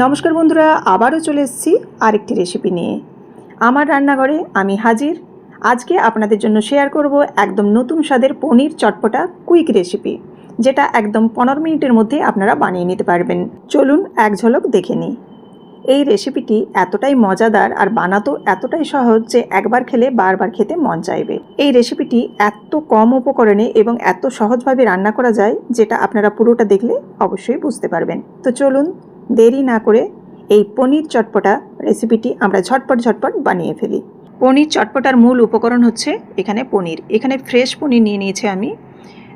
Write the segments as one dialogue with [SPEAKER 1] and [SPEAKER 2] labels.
[SPEAKER 1] নমস্কার বন্ধুরা, আবারও চলে এসেছি আরেকটি রেসিপি নিয়ে। আমার রান্নাঘরে আমি হাজির। আজকে আপনাদের জন্য শেয়ার করব একদম নতুন স্বাদের পনির চটপটা কুইক রেসিপি যেটা একদম পনেরো মিনিটের মধ্যে আপনারা বানিয়ে নিতে পারবেন। চলুন এক ঝলক দেখে নিই। এই রেসিপিটি এতটাই মজাদার আর বানাতো এতটাই সহজ যে একবার খেলে বারবার খেতে মন চাইবে। এই রেসিপিটি এত কম উপকরণে এবং এত সহজভাবে রান্না করা যায়, যেটা আপনারা পুরোটা দেখলে অবশ্যই বুঝতে পারবেন। তো চলুন দেরি না করে এই পনির চটপটা রেসিপিটি আমরা ঝটপট ঝটপট বানিয়ে ফেলি। পনির চটপটার মূল উপকরণ হচ্ছে এখানে পনির। এখানে ফ্রেশ পনির নিয়ে নিয়েছি আমি।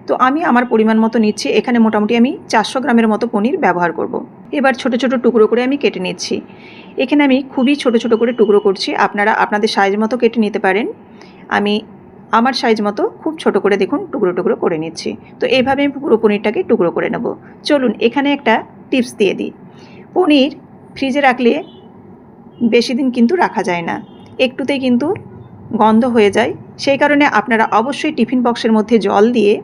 [SPEAKER 1] তো আমি আমার পরিমাণ মতো নিচ্ছি। এখানে মোটামুটি আমি চারশো গ্রামের মতো পনির ব্যবহার করব। এবার ছোট ছোট টুকরো করে আমি কেটে নিচ্ছি। এখানে আমি খুবই ছোট ছোট করে টুকরো করছি। আপনারা আপনাদের সাইজ মতো কেটে নিতে পারেন। আমি আমার সাইজ মতো খুব ছোট করে দেখুন, টুকরো টুকরো করে নিচ্ছি। তো এইভাবে আমি পুরো পনিরটাকে টুকরো করে নেব। চলুন, এখানে একটা টিপস দিয়ে দিই। পনির ফ্রিজে রাখলে বেশি দিন কিন্তু রাখা যায় না। একটুতেই কিন্তু গন্ধ হয়ে যায়। সেই কারণে আপনারা অবশ্যই টিফিন বক্সের মধ্যে জল দিয়ে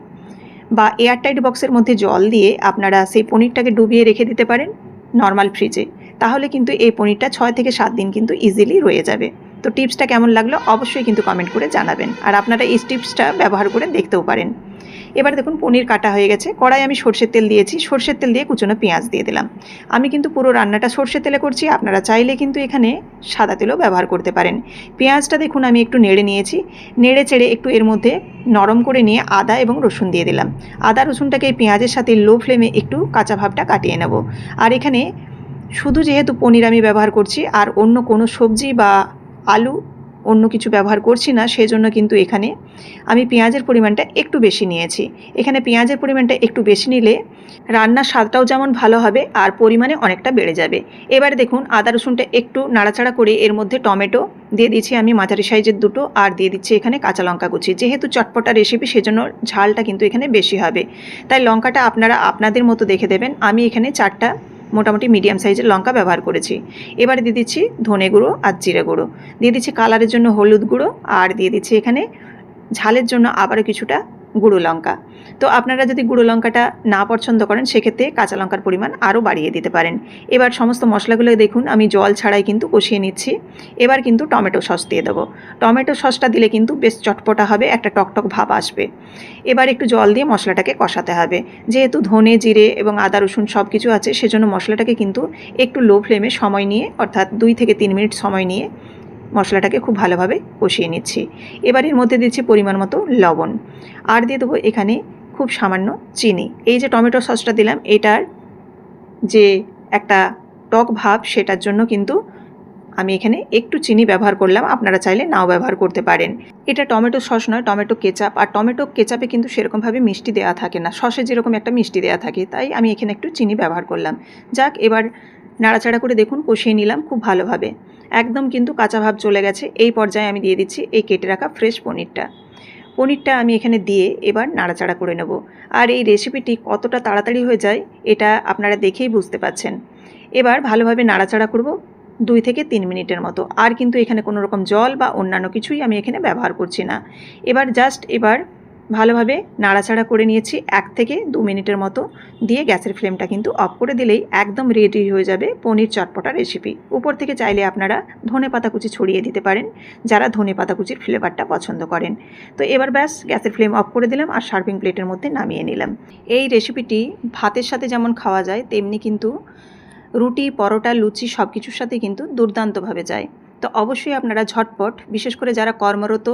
[SPEAKER 1] বা এয়ারটাইট বক্সের মধ্যে জল দিয়ে আপনারা সেই পনিরটাকে ডুবিয়ে রেখে দিতে পারেন নর্মাল ফ্রিজে। তাহলে কিন্তু এই পনিরটা ছয় থেকে সাত দিন কিন্তু ইজিলি রয়ে যাবে। তো টিপসটা কেমন লাগল অবশ্যই কিন্তু কমেন্ট করে জানাবেন। আর আপনারা এই টিপসটা ব্যবহার করে দেখতেও পারেন। এবার দেখুন পনির কাটা হয়ে গেছে। কড়াই আমি সর্ষের তেল দিয়েছি। সর্ষের তেল দিয়ে কুচনো পেঁয়াজ দিয়ে দিলাম। আমি কিন্তু পুরো রান্নাটা সর্ষের তেলে করছি। আপনারা চাইলে কিন্তু এখানে সাদা তেলও ব্যবহার করতে পারেন। পেঁয়াজটা দেখুন আমি একটু নেড়ে নিয়েছি। নেড়ে চেড়ে একটু এর মধ্যে নরম করে নিয়ে আদা এবং রসুন দিয়ে দিলাম। আদা রসুনটাকে এই পেঁয়াজের সাথে লো ফ্লেমে একটু কাঁচা ভাবটা কাটিয়ে নেব। আর এখানে শুধু যেহেতু পনির আমি ব্যবহার করছি, আর অন্য কোনো সবজি বা আলু অন্য কিছু ব্যবহার করছি না সেই জন্য কিন্তু এখানে আমি পেঁয়াজের পরিমাণটা একটু বেশি নিয়েছি। এখানে পেঁয়াজের পরিমাণটা একটু বেশি নিলে রান্নার স্বাদটাও যেমন ভালো হবে আর পরিমাণে অনেকটা বেড়ে যাবে। এবারে দেখুন, আদা রসুনটা একটু নাড়াচাড়া করে এর মধ্যে টমেটো দিয়ে দিচ্ছি আমি মাঝারি সাইজের দুটো আর দিয়ে দিচ্ছি এখানে কাঁচা লঙ্কা কুচি। যেহেতু চটপটা রেসিপি সেজন্য ঝালটা কিন্তু এখানে বেশি হবে। তাই লঙ্কাটা আপনারা আপনাদের মতো দেখে দেবেন। আমি এখানে চারটা মোটামুটি মিডিয়াম সাইজের লঙ্কা ব্যবহার করেছি। এবারে দিয়ে দিচ্ছি ধনে গুঁড়ো আর জিরে গুঁড়ো। দিয়ে দিচ্ছি কালারের জন্য হলুদ গুঁড়ো আর দিয়ে দিচ্ছি এখানে ঝালের জন্য আবারও কিছুটা গুঁড়ো লঙ্কা। তো আপনারা যদি গুঁড়ো লঙ্কাটা না পছন্দ করেন, সেক্ষেত্রে কাঁচা লঙ্কার পরিমাণ আরও বাড়িয়ে দিতে পারেন। এবার সমস্ত মশলাগুলো দেখুন, আমি জল ছাড়াই কিন্তু কষিয়ে নিচ্ছি। এবার কিন্তু টমেটো সস দিয়ে দেবো। টমেটো সসটা দিলে কিন্তু বেশ চটপটা হবে, একটা টকটক ভাব আসবে। এবার একটু জল দিয়ে মশলাটাকে কষাতে হবে। যেহেতু ধনে, জিরে এবং আদা, রসুন সব কিছু আছে, সেজন্য মশলাটাকে কিন্তু একটু লো ফ্লেমে সময় নিয়ে, অর্থাৎ দুই থেকে তিন মিনিট সময় নিয়ে মশলাটাকে খুব ভালোভাবে কষিয়ে নিচ্ছি। এবার এর মধ্যে দিচ্ছি পরিমাণ মতো লবণ। আর দিয়ে দেবো এখানে খুব সামান্য চিনি। এই যে টমেটো সসটা দিলাম, এটার যে একটা টক ভাব, সেটার জন্য কিন্তু আমি এখানে একটু চিনি ব্যবহার করলাম। আপনারা চাইলে নাও ব্যবহার করতে পারেন। এটা টমেটো সস নয়, টমেটো কেচাপ। আর টমেটো কেচাপে কিন্তু সেরকমভাবে মিষ্টি দেওয়া থাকে না। সসে যেরকম একটা মিষ্টি দেওয়া থাকে, তাই আমি এখানে একটু চিনি ব্যবহার করলাম। যাক, এবার নাড়াচাড়া করে দেখুন, কষিয়ে নিলাম খুব ভালোভাবে। একদম কিন্তু কাঁচা ভাব চলে গেছে। এই পর্যায়ে আমি দিয়ে দিচ্ছি এই কেটে রাখা ফ্রেশ পনিরটা। পনিরটা আমি এখানে দিয়ে এবার নাড়াচাড়া করে নেব। আর এই রেসিপিটি কতটা তাড়াতাড়ি হয়ে যায়, এটা আপনারা দেখেই বুঝতে পাচ্ছেন এবার ভালোভাবে নাড়াচাড়া করব দুই থেকে তিন মিনিটের মতো। আর কিন্তু এখানে কোনো রকম জল বা অন্যান্য কিছুই আমি এখানে ব্যবহার করছি না। এবার জাস্ট এবার ভালোভাবে নাড়াচাড়া করে নিয়েছি এক থেকে দু মিনিটের মতো। দিয়ে গ্যাসের ফ্লেমটা কিন্তু অফ করে দিলেই একদম রেডি হয়ে যাবে পনির চটপটা রেসিপি উপর থেকে চাইলে আপনারা ধনে পাতা কুচি ছড়িয়ে দিতে পারেন, যারা ধনে পাতা কুচির ফ্লেভারটা পছন্দ করেন। তো এবার ব্যাস, গ্যাসের ফ্লেম অফ করে দিলাম আর সার্ভিং প্লেটের মধ্যে নামিয়ে নিলাম। এই রেসিপিটি ভাতের সাথে যেমন খাওয়া যায়, তেমনি কিন্তু রুটি, পরোটা, লুচি সব কিছুর সাথে কিন্তু দুর্দান্তভাবে যায়। তো অবশ্যই আপনারা ঝটপট, বিশেষ করে যারা কর্মরত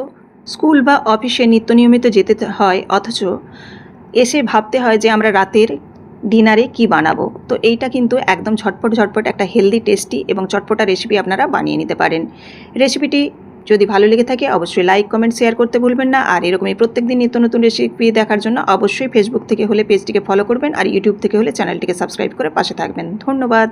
[SPEAKER 1] স্কুল বা অফিসে নিত্য নিয়মিত যেতে হয়, অথচ এসে ভাবতে হয় যে আমরা রাতের ডিনারে কি বানাবো। তো এইটা কিন্তু একদম ঝটপট ঝটপট একটা হেলদি টেস্টি এবং চটপটা রেসিপি আপনারা বানিয়ে নিতে পারেন। রেসিপিটি যদি ভালো লেগে থাকে, অবশ্যই লাইক কমেন্ট শেয়ার করতে ভুলবেন না। আর এরকমই প্রত্যেক দিন নিত্য নতুন রেসিপি দেখার জন্য অবশ্যই ফেসবুক থেকে হলে পেজটিকে ফলো করবেন আর ইউটিউব থেকে হলে চ্যানেলটিকে সাবস্ক্রাইব করে পাশে থাকবেন। ধন্যবাদ।